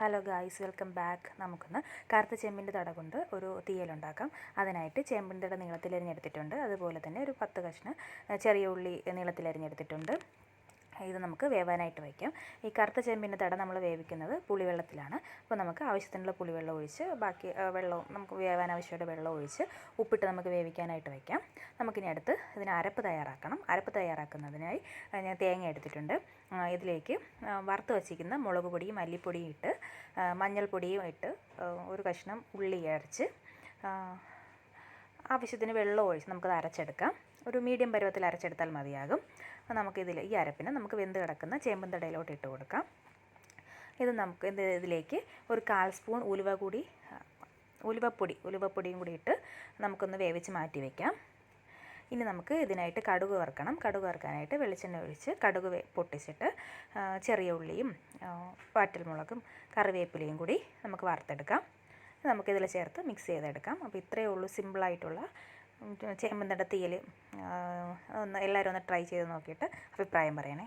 Hello guys welcome back നമുക്കൊന്ന് കറുത്ത ചെമ്പിന്റെ തട കൊണ്ട് ഒരു തീയലുണ്ടാക്കാം. അതിനായിട്ട് ചെമ്പിന്റെ തട നീളത്തിൽ അരിഞ്ഞെടുത്തിട്ടുണ്ട്. അതുപോലെ തന്നെ ഒരു പത്ത് കഷ്ണം ചെറിയ ഉള്ളി നീളത്തിൽ അരിഞ്ഞെടുത്തിട്ടുണ്ട്. ഇത് നമുക്ക് വേവാനായിട്ട് വയ്ക്കാം. ഈ കറുത്ത ചെമ്പിന്റെ തട നമ്മൾ വേവിക്കുന്നത് പുളിവെള്ളത്തിലാണ്. അപ്പോൾ നമുക്ക് ആവശ്യത്തിനുള്ള പുളിവെള്ളം ഒഴിച്ച് ബാക്കി വെള്ളവും നമുക്ക് വേവാൻ ആവശ്യമായിട്ട് വെള്ളം ഒഴിച്ച് ഉപ്പിട്ട് നമുക്ക് വേവിക്കാനായിട്ട് വയ്ക്കാം. നമുക്കിനി അടുത്ത് ഇതിന് അരപ്പ് തയ്യാറാക്കണം. അരപ്പ് തയ്യാറാക്കുന്നതിനായി ഞാൻ തേങ്ങ എടുത്തിട്ടുണ്ട്. ഇതിലേക്ക് വറുത്ത് വച്ചിരിക്കുന്ന മുളക് പൊടിയും മല്ലിപ്പൊടിയും ഇട്ട് മഞ്ഞൾപ്പൊടിയും ഇട്ട് ഒരു കഷ്ണം ഉള്ളി അരച്ച് ആവശ്യത്തിന് വെള്ളം ഒഴിച്ച് നമുക്കത് അരച്ചെടുക്കാം. ഒരു മീഡിയം പരുവത്തിൽ അരച്ചെടുത്താൽ മതിയാകും. നമുക്കിതിൽ ഈ അരപ്പിന് നമുക്ക് വെന്ത് കിടക്കുന്ന ചേമ്പും തടയിലോട്ട് ഇട്ട് കൊടുക്കാം. ഇത് നമുക്ക് ഇത് ഇതിലേക്ക് ഒരു കാൽ സ്പൂൺ ഉലുവ കൂടി ഉലുവപ്പൊടി ഉലുവപ്പൊടിയും കൂടി ഇട്ട് നമുക്കൊന്ന് വേവിച്ച് മാറ്റി വയ്ക്കാം ഇനി നമുക്ക് ഇതിനായിട്ട് കടുക് വറുക്കണം. കടുക് വറുക്കാനായിട്ട് വെളിച്ചെണ്ണ ഒഴിച്ച് കടുക് പൊട്ടിച്ചിട്ട് ചെറിയ ഉള്ളിയും വാറ്റൽമുളകും കറിവേപ്പിലയും കൂടി നമുക്ക് വറുത്തെടുക്കാം. നമുക്കിതിൽ ചേർത്ത് മിക്സ് ചെയ്തെടുക്കാം. അപ്പോൾ ഇത്രയേ ഉള്ളൂ സിമ്പിളായിട്ടുള്ള ചേമ്പന്തണ്ട തീയൽ ഒന്ന് എല്ലാവരും ഒന്ന് ട്രൈ ചെയ്ത് നോക്കിയിട്ട് അഭിപ്രായം പറയണേ.